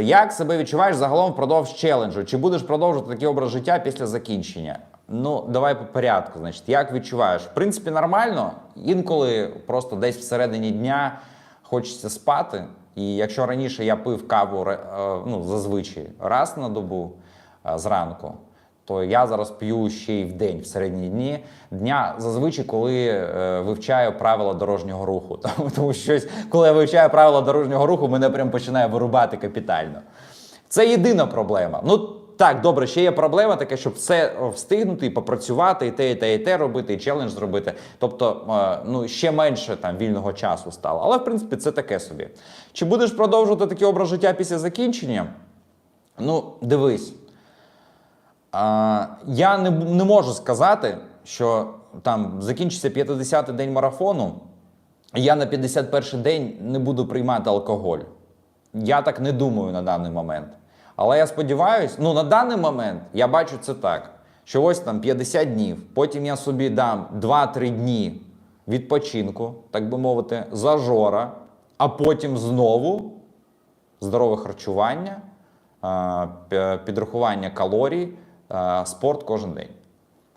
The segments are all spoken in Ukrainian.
Як себе відчуваєш загалом впродовж челенджу? Чи будеш продовжувати такий образ життя після закінчення? Ну, давай по порядку. Значить, як відчуваєш? В принципі, нормально. Інколи просто десь всередині дня хочеться спати. І якщо раніше я пив каву е, ну, зазвичай раз на добу е, зранку, то я зараз п'ю ще й в день, в середні дні дня, зазвичай, коли е, вивчаю правила дорожнього руху. Тому, тому щось, коли я вивчаю правила дорожнього руху, мене прям починає вирубати капітально. Це єдина проблема. Ну так, добре, ще є проблема така, щоб все встигнути і попрацювати, і те, і те, і те робити, і челендж зробити. Тобто, е, ну ще менше там вільного часу стало. Але в принципі це таке собі. Чи будеш продовжувати такий образ життя після закінчення? Ну, дивись. Я не, не можу сказати, що там закінчиться 50-й день марафону, і я на 51-й день не буду приймати алкоголь. Я так не думаю на даний момент. Але я сподіваюся, ну на даний момент я бачу це так: що ось там 50 днів, потім я собі дам 2-3 дні відпочинку, так би мовити, зажора, а потім знову здорове харчування, підрахування калорій, спорт кожен день.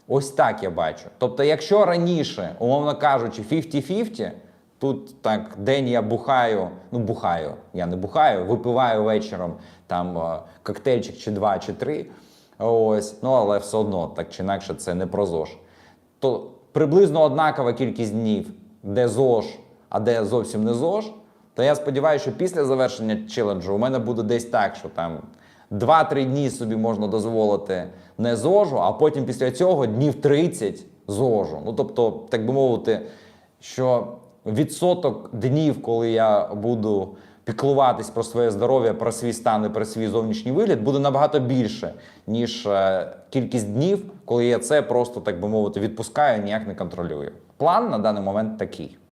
Ось так я бачу. Тобто, якщо раніше, умовно кажучи, 50-50, тут так день я бухаю, ну бухаю, я не бухаю, випиваю вечором там е, коктейльчик чи два, чи три. Ось, ну але все одно, так чи інакше, це не про ЗОЖ. То приблизно однакова кількість днів, де ЗОЖ, а де зовсім не ЗОЖ. То я сподіваюся, що після завершення челенджу у мене буде десь так, що там 2-3 дні собі можна дозволити не ЗОЖу, а потім після цього днів 30 ЗОЖу. Ну тобто, так би мовити, що відсоток днів, коли я буду піклуватись про своє здоров'я, про свій стан і про свій зовнішній вигляд, буде набагато більше, ніж е, кількість днів, коли я це просто, так би мовити, відпускаю, ніяк не контролюю. План на даний момент такий.